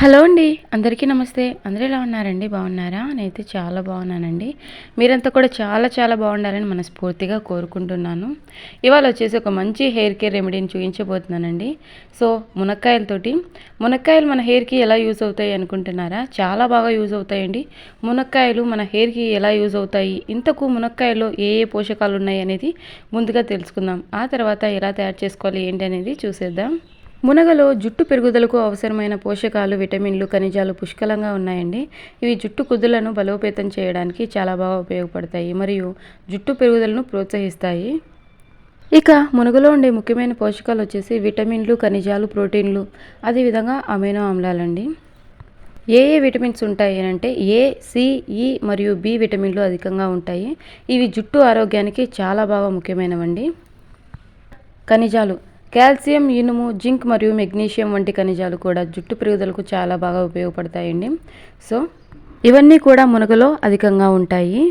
Hello అండి అందరికీ నమస్తే. అందరూ ఎలా ఉన్నారండి? బాగున్నారా? నేనైతే చాలా బాగున్నానండి. మీరంతా కూడా చాలా చాలా బాగుండాలని మనస్ఫూర్తిగా కోరుకుంటున్నాను. ఇవాళ వచ్చేసి ఒక మంచి హెయిర్ కేర్ రెమెడీని చూపించబోతున్నానండి. సో మునక్కాయలతోటి. మునక్కాయలు మన హెయిర్కి ఎలా యూజ్ అవుతాయి అనుకుంటున్నారా? చాలా బాగా యూజ్ అవుతాయండి. మునక్కాయలు మన హెయిర్కి ఎలా యూజ్ అవుతాయి? ఇంతకు మునక్కాయలో ఏ ఏ పోషకాలు ఉన్నాయి అనేది ముందుగా తెలుసుకుందాం. ఆ తర్వాత ఎలా తయారు చేసుకోవాలి ఏంటి అనేది చూసేద్దాం. మునగలో జుట్టు పెరుగుదలకు అవసరమైన పోషకాలు విటమిన్లు ఖనిజాలు పుష్కలంగా ఉన్నాయండి. ఇవి జుట్టు కుదులను బలోపేతం చేయడానికి చాలా బాగా ఉపయోగపడతాయి మరియు జుట్టు పెరుగుదలను ప్రోత్సహిస్తాయి. ఇక మునగలో ఉండే ముఖ్యమైన పోషకాలు వచ్చేసి విటమిన్లు ఖనిజాలు ప్రోటీన్లు అదేవిధంగా అమైనో ఆమ్లాలండి. ఏ ఏ విటమిన్స్ ఉంటాయి అంటే ఏ సిఈ మరియు బి విటమిన్లు అధికంగా ఉంటాయి. ఇవి జుట్టు ఆరోగ్యానికి చాలా బాగా ముఖ్యమైనవండి. ఖనిజాలు కాల్షియం ఇనుము జింక్ మరియు మెగ్నీషియం వంటి ఖనిజాలు కూడా జుట్టు పెరుగుదలకు చాలా బాగా ఉపయోగపడతాయండి. సో ఇవన్నీ కూడా మునగలో అధికంగా ఉంటాయి.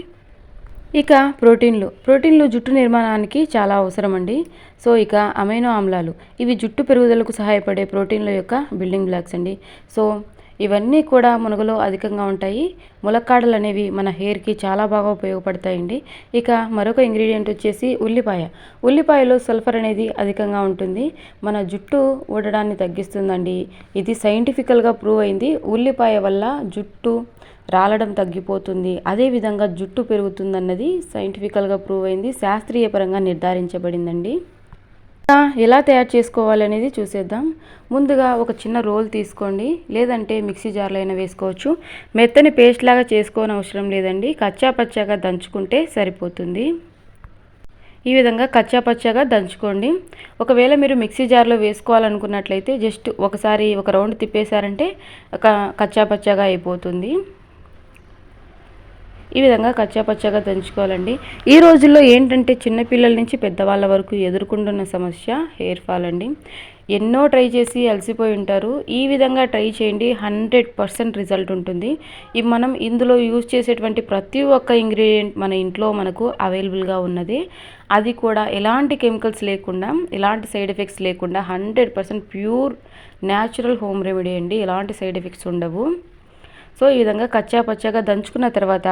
ఇక ప్రోటీన్లు. ప్రోటీన్లు జుట్టు నిర్మాణానికి చాలా అవసరం అండి సో ఇక అమైనో ఆమ్లాలు. ఇవి జుట్టు పెరుగుదలకు సహాయపడే ప్రోటీన్ల యొక్క బిల్డింగ్ బ్లాక్స్ అండి. సో ఇవన్నీ కూడా మునగలో అధికంగా ఉంటాయి. ములక్కాడలు అనేవి మన హెయిర్కి చాలా బాగా ఉపయోగపడతాయండి. ఇక మరొక ఇంగ్రీడియంట్ వచ్చేసి ఉల్లిపాయ. ఉల్లిపాయలో సల్ఫర్ అనేది అధికంగా ఉంటుంది. మన జుట్టు ఊడడాన్ని తగ్గిస్తుందండి. ఇది సైంటిఫికల్గా ప్రూవ్ అయింది. ఉల్లిపాయ వల్ల జుట్టు రాలడం తగ్గిపోతుంది. అదేవిధంగా జుట్టు పెరుగుతుందన్నది సైంటిఫికల్గా ప్రూవ్ అయింది. శాస్త్రీయ పరంగా నిర్ధారించబడిందండి. ఎలా తయారు చేసుకోవాలనేది చూసేద్దాం. ముందుగా ఒక చిన్న రోల్ తీసుకోండి. లేదంటే మిక్సీ జార్లో అయినా వేసుకోవచ్చు. మెత్తని పేస్ట్ లాగా చేసుకోని అవసరం లేదండి. కచ్చా పచ్చాగా దంచుకుంటే సరిపోతుంది. ఈ విధంగా కచ్చా పచ్చాగా దంచుకోండి. ఒకవేళ మీరు మిక్సీ జార్లో వేసుకోవాలనుకున్నట్లయితే జస్ట్ ఒకసారి ఒక రౌండ్ తిప్పేశారంటే కచ్చా పచ్చాగా అయిపోతుంది. ఈ విధంగా కచ్చాపచ్చాగా దంచుకోవాలండి. ఈ రోజుల్లో ఏంటంటే చిన్నపిల్లల నుంచి పెద్దవాళ్ళ వరకు ఎదుర్కొంటున్న సమస్య హెయిర్ ఫాల్ అండి. ఎన్నో ట్రై చేసి అలసిపోయి ఉంటారు. ఈ విధంగా ట్రై చేయండి. హండ్రెడ్ పర్సెంట్ రిజల్ట్ ఉంటుంది. ఇవి మనం ఇందులో యూజ్ చేసేటువంటి ప్రతి ఒక్క ఇంగ్రీడియంట్ మన ఇంట్లో మనకు అవైలబుల్గా ఉన్నది. అది కూడా ఎలాంటి కెమికల్స్ లేకుండా ఎలాంటి సైడ్ ఎఫెక్ట్స్ లేకుండా hundred percent pure natural home remedy అండి. ఎలాంటి సైడ్ ఎఫెక్ట్స్ ఉండవు. సో ఈ విధంగా కచ్చా పచ్చగా దంచుకున్న తర్వాత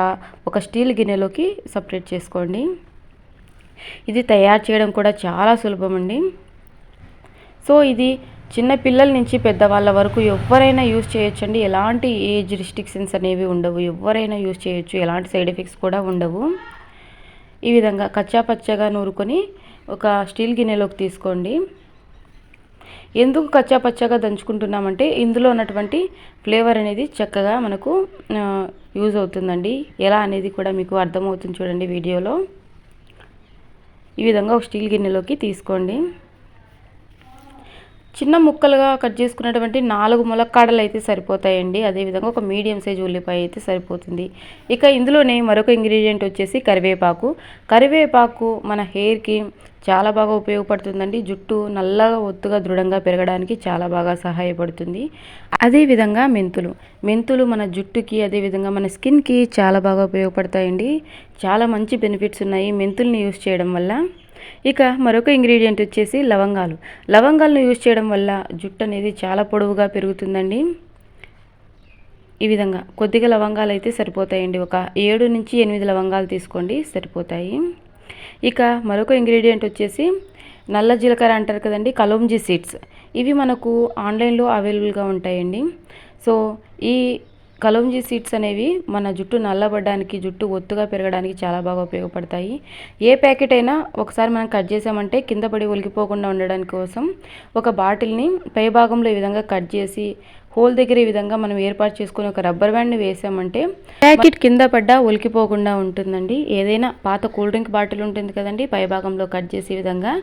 ఒక స్టీల్ గిన్నెలోకి సపరేట్ చేసుకోండి. ఇది తయారు చేయడం కూడా చాలా సులభం అండి సో ఇది చిన్న పిల్లల నుంచి పెద్దవాళ్ళ వరకు ఎవరైనా యూజ్ చేయొచ్చండి. ఎలాంటి ఏజ్ రిస్ట్రిక్షన్స్ అనేవి ఉండవు. ఎవరైనా యూజ్ చేయొచ్చు. ఎలాంటి సైడ్ ఎఫెక్ట్స్ కూడా ఉండవు. ఈ విధంగా కచ్చా పచ్చగా నూరుకొని ఒక స్టీల్ గిన్నెలోకి తీసుకోండి. ఎందుకు కచ్చా పచ్చాగా దంచుకుంటున్నామంటే ఇందులో ఉన్నటువంటి ఫ్లేవర్ అనేది చక్కగా మనకు యూజ్ అవుతుందండి. ఎలా అనేది కూడా మీకు అర్థమవుతుంది చూడండి వీడియోలో. ఈ విధంగా ఒక స్టీల్ గిన్నెలోకి తీసుకోండి. చిన్న ముక్కలుగా కట్ చేసుకున్నటువంటి నాలుగు ములక్కాడలు అయితే సరిపోతాయండి. అదేవిధంగా ఒక మీడియం సైజ్ ఉల్లిపాయ అయితే సరిపోతుంది. ఇక ఇందులోనే మరొక ఇంగ్రీడియంట్ వచ్చేసి కరివేపాకు. కరివేపాకు మన హెయిర్కి చాలా బాగా ఉపయోగపడుతుందండి. జుట్టు నల్లగా ఒత్తుగా దృఢంగా పెరగడానికి చాలా బాగా సహాయపడుతుంది. అదేవిధంగా మెంతులు. మెంతులు మన జుట్టుకి అదేవిధంగా మన స్కిన్కి చాలా బాగా ఉపయోగపడతాయండి. చాలా మంచి బెనిఫిట్స్ ఉన్నాయి మెంతుల్ని యూస్ చేయడం వల్ల. ఇక మరొక ఇంగ్రీడియంట్ వచ్చేసి లవంగాలు. లవంగాలను యూజ్ చేయడం వల్ల జుట్టు అనేది చాలా పొడవుగా పెరుగుతుందండి. ఈ విధంగా కొద్దిగా లవంగాలు అయితే సరిపోతాయండి. ఒక ఏడు నుంచి ఎనిమిది లవంగాలు తీసుకోండి సరిపోతాయి. ఇక మరొక ఇంగ్రీడియంట్ వచ్చేసి నల్ల జీలకర్ర అంటారు కదండి కలోంజీ సీడ్స్. ఇవి మనకు ఆన్లైన్లో అవైలబుల్గా ఉంటాయండి. సో ఈ కలోంజీ సీడ్స్ అనేవి మన జుట్టు నల్లబడడానికి జుట్టు ఒత్తుగా పెరగడానికి చాలా బాగా ఉపయోగపడతాయి. ఏ ప్యాకెట్ అయినా ఒకసారి మనం కట్ చేసామంటే కింద పడి ఒలికిపోకుండా ఉండడానికి కోసం ఒక బాటిల్ని పై భాగంలో ఈ విధంగా కట్ చేసి హోల్ దగ్గర ఈ విధంగా మనం ఏర్పాటు చేసుకుని ఒక రబ్బర్ బ్యాండ్ని వేసామంటే ప్యాకెట్ కింద పడ్డా ఉలికిపోకుండా ఉంటుందండి. ఏదైనా పాత కూల్ డ్రింక్ బాటిల్ ఉంటుంది కదండి పై భాగంలో కట్ చేసే విధంగా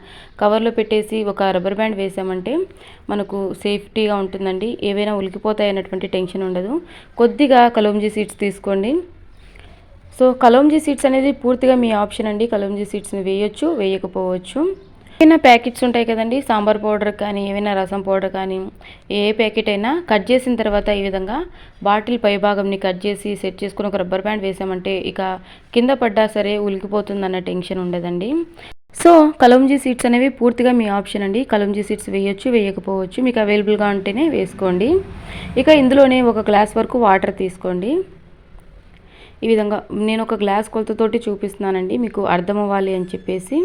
కవర్లో పెట్టేసి ఒక రబ్బర్ బ్యాండ్ వేసామంటే మనకు సేఫ్టీగా ఉంటుందండి. ఏవైనా ఉలికిపోతాయి అన్నటువంటి టెన్షన్ ఉండదు. కొద్దిగా కలోంజీ సీడ్స్ తీసుకోండి. సో కలోంజీ సీడ్స్ అనేది పూర్తిగా మీ ఆప్షన్ అండి. కలోంజీ సీడ్స్ని వేయొచ్చు వేయకపోవచ్చు. ఏమైనా ప్యాకెట్స్ ఉంటాయి కదండి సాంబార్ పౌడర్ కానీ ఏమైనా రసం పౌడర్ కానీ ఏ ప్యాకెట్ అయినా కట్ చేసిన తర్వాత ఈ విధంగా బాటిల్ పై భాగంని కట్ చేసి సెట్ చేసుకుని ఒక రబ్బర్ బ్యాండ్ వేసామంటే ఇక కింద పడ్డా సరే ఉలికిపోతుందన్న టెన్షన్ ఉండదండి. సో కలంజీ సీడ్స్ అనేవి పూర్తిగా మీ ఆప్షన్ అండి. కలంజీ సీడ్స్ వేయొచ్చు వేయకపోవచ్చు మీకు అవైలబుల్గా ఉంటేనే వేసుకోండి. ఇక ఇందులోనే ఒక గ్లాస్ వరకు వాటర్ తీసుకోండి. ఈ విధంగా నేను ఒక గ్లాస్ కొలతతోటి చూపిస్తున్నానండి మీకు అర్థం అవ్వాలి అని చెప్పేసి.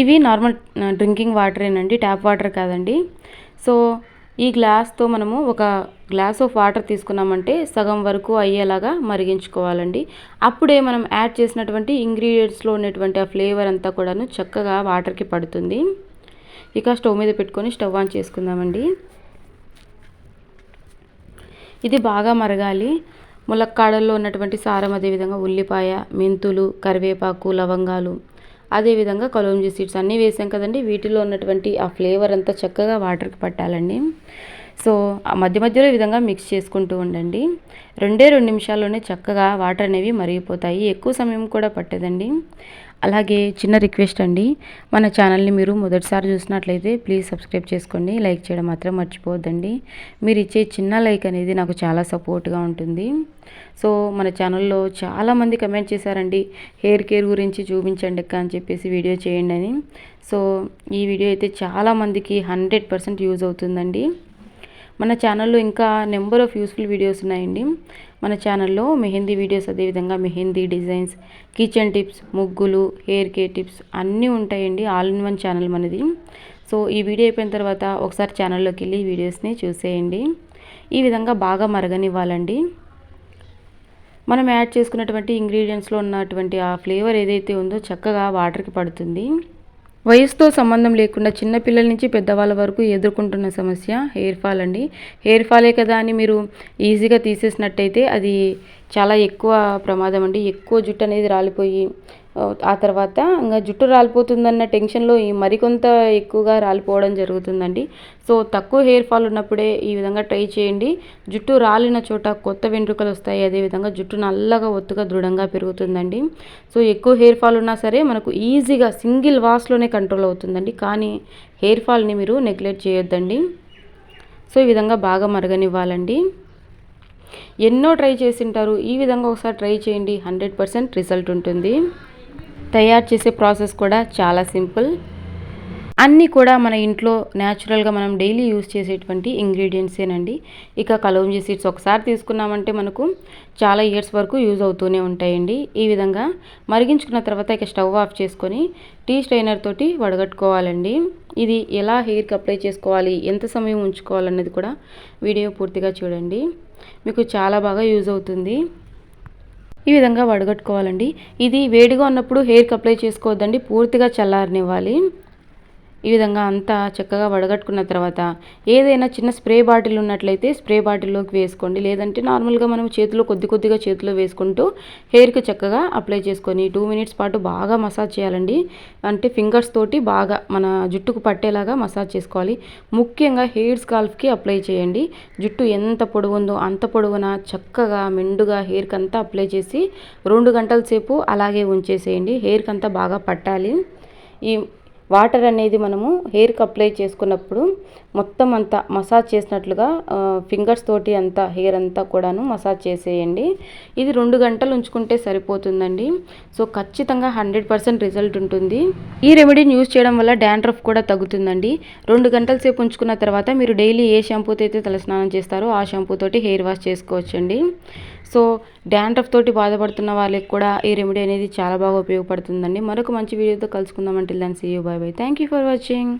ఇవి నార్మల్ డ్రింకింగ్ వాటరేనండి ట్యాప్ వాటర్ కాదండి. సో ఈ గ్లాస్తో మనము ఒక గ్లాస్ ఆఫ్ వాటర్ తీసుకున్నామంటే సగం వరకు అయ్యేలాగా మరిగించుకోవాలండి. అప్పుడే మనం యాడ్ చేసినటువంటి ఇంగ్రీడియంట్స్లో ఉన్నటువంటి ఆ ఫ్లేవర్ అంతా కూడాను చక్కగా వాటర్కి పడుతుంది. ఇక స్టవ్ మీద పెట్టుకొని స్టవ్ ఆన్ చేసుకుందామండి. ఇది బాగా మరగాలి. ములక్కాడల్లో ఉన్నటువంటి సారం అదేవిధంగా ఉల్లిపాయ మెంతులు కరివేపాకు లవంగాలు అదేవిధంగా కలోంజీ సీడ్స్ అన్నీ వేసాం కదండి. వీటిలో ఉన్నటువంటి ఆ ఫ్లేవర్ అంతా చక్కగా వాటర్కి పట్టాలండి. సో మధ్య మధ్యలో ఈ విధంగా మిక్స్ చేసుకుంటూ ఉండండి. రెండే రెండు నిమిషాల్లోనే చక్కగా వాటర్ అనేవి మరిగిపోతాయి. ఎక్కువ సమయం కూడా పట్టదండి. అలాగే చిన్న రిక్వెస్ట్ అండి. మన ఛానల్ని మీరు మొదటిసారి చూసినట్లయితే ప్లీజ్ సబ్స్క్రైబ్ చేసుకోండి. లైక్ చేయడం మాత్రం మర్చిపోవద్దండి. మీరు ఇచ్చే చిన్న లైక్ అనేది నాకు చాలా సపోర్ట్గా ఉంటుంది. సో మన ఛానల్లో చాలామంది కమెంట్ చేశారండి. హెయిర్ కేర్ గురించి చూపించండి అక్క అని చెప్పేసి వీడియో చేయండి అని. సో ఈ వీడియో అయితే చాలామందికి హండ్రెడ్ పర్సెంట్ యూజ్ అవుతుందండి. మన ఛానల్లో ఇంకా నెంబర్ ఆఫ్ యూస్ఫుల్ వీడియోస్ ఉన్నాయండి. మన ఛానల్లో మెహందీ వీడియోస్ అదేవిధంగా మెహందీ డిజైన్స్ కిచెన్ టిప్స్ ముగ్గులు హెయిర్ కేర్ టిప్స్ అన్నీ ఉంటాయండి. ఆల్ ఇన్ వన్ ఛానల్ మనది. సో ఈ వీడియో అయిపోయిన తర్వాత ఒకసారి ఛానల్లోకి వెళ్ళి వీడియోస్ని చూసేయండి. ఈ విధంగా బాగా మరగనివ్వాలండి. మనం యాడ్ చేసుకున్నటువంటి ఇంగ్రీడియంట్స్లో ఉన్నటువంటి ఆ ఫ్లేవర్ ఏదైతే ఉందో చక్కగా వాటర్కి పడుతుంది. వయసుతో సంబంధం లేకుండా చిన్నపిల్లల నుంచి పెద్దవాళ్ళ వరకు ఎదుర్కొంటున్న సమస్య హెయిర్ ఫాల్ అండి. హెయిర్ ఫాలే కదా అని మీరు ఈజీగా తీసేసినట్టయితే అది చాలా ఎక్కువ ప్రమాదం అండి. ఎక్కువ జుట్టు అనేది రాలిపోయి ఆ తర్వాత ఇంకా జుట్టు రాలిపోతుందన్న టెన్షన్లో మరికొంత ఎక్కువగా రాలిపోవడం జరుగుతుందండి. సో తక్కువ హెయిర్ ఫాల్ ఉన్నప్పుడే ఈ విధంగా ట్రై చేయండి. జుట్టు రాలిన చోట కొత్త వెంట్రుకలు వస్తాయి. అదేవిధంగా జుట్టు నల్లగా ఒత్తుగా దృఢంగా పెరుగుతుందండి. సో ఎక్కువ హెయిర్ ఫాల్ ఉన్నా సరే మనకు ఈజీగా సింగిల్ వాష్లోనే కంట్రోల్ అవుతుందండి. కానీ హెయిర్ ఫాల్ని మీరు నెగ్లెక్ట్ చేయొద్దండి. సో ఈ విధంగా బాగా మరగనివ్వాలండి. ఎన్నో ట్రై చేసింటారు. ఈ విధంగా ఒకసారి ట్రై చేయండి. హండ్రెడ్ పర్సెంట్ రిజల్ట్ ఉంటుంది. తయారు చేసే ప్రాసెస్ కూడా చాలా సింపుల్. అన్నీ కూడా మన ఇంట్లో న్యాచురల్గా మనం డైలీ యూస్ చేసేటువంటి ఇంగ్రీడియంట్సేనండి ఇక కలౌంజీ సీడ్స్ ఒకసారి తీసుకున్నామంటే మనకు చాలా ఇయర్స్ వరకు యూజ్ అవుతూనే ఉంటాయండి. ఈ విధంగా మరిగించుకున్న తర్వాత ఇక స్టవ్ ఆఫ్ చేసుకొని టీ స్ట్రైనర్ తోటి వడగట్టుకోవాలండి. ఇది ఎలా హెయిర్కి అప్లై చేసుకోవాలి ఎంత సమయం ఉంచుకోవాలన్నది కూడా వీడియో పూర్తిగా చూడండి. మీకు చాలా బాగా యూజ్ అవుతుంది. ఈ విధంగా వడగట్టుకోవాలండి. ఇది వేడిగా ఉన్నప్పుడు హెయిర్కి అప్లై చేసుకోవద్దండి. పూర్తిగా చల్లారనివ్వాలి. ఈ విధంగా అంతా చక్కగా వడగట్టుకున్న తర్వాత ఏదైనా చిన్న స్ప్రే బాటిల్ ఉన్నట్లయితే స్ప్రే బాటిల్లోకి వేసుకోండి. లేదంటే నార్మల్గా మనం చేతిలో కొద్ది కొద్దిగా చేతిలో వేసుకుంటూ హెయిర్కి చక్కగా అప్లై చేసుకొని టూ మినిట్స్ పాటు బాగా మసాజ్ చేయాలండి. అంటే ఫింగర్స్ తోటి బాగా మన జుట్టుకు పట్టేలాగా మసాజ్ చేసుకోవాలి. ముఖ్యంగా హెయిర్ స్కాల్ఫ్కి అప్లై చేయండి. జుట్టు ఎంత పొడుగుందో అంత పొడుగున చక్కగా మెండుగా హెయిర్కి అంతా అప్లై చేసి రెండు గంటల సేపు అలాగే ఉంచేసేయండి. హెయిర్కి అంతా బాగా పట్టాలి. ఈ వాటర్ అనేది మనము హెయిర్కి అప్లై చేసుకున్నప్పుడు మొత్తం అంతా మసాజ్ చేసినట్లుగా ఫింగర్స్ తోటి అంతా హెయిర్ అంతా కూడాను మసాజ్ చేసేయండి. ఇది రెండు గంటలు ఉంచుకుంటే సరిపోతుందండి. సో ఖచ్చితంగా హండ్రెడ్ పర్సెంట్ రిజల్ట్ ఉంటుంది. ఈ రెమెడీని యూజ్ చేయడం వల్ల డాండ్రఫ్ కూడా తగ్గుతుందండి. రెండు గంటల సేపు ఉంచుకున్న తర్వాత మీరు డైలీ ఏ షాంపూతో అయితే తలస్నానం చేస్తారో ఆ షాంపూ తోటి హెయిర్ వాష్ చేసుకోవచ్చండి. సో డాండ్రఫ్ తోటి బాధపడుతున్న వాళ్ళకి కూడా ఈ రెమెడీ అనేది చాలా బాగా ఉపయోగపడుతుందండి. మరొక మంచి వీడియోతో కలుసుకుందామంటే దాన్ని see you bye bye thank you for watching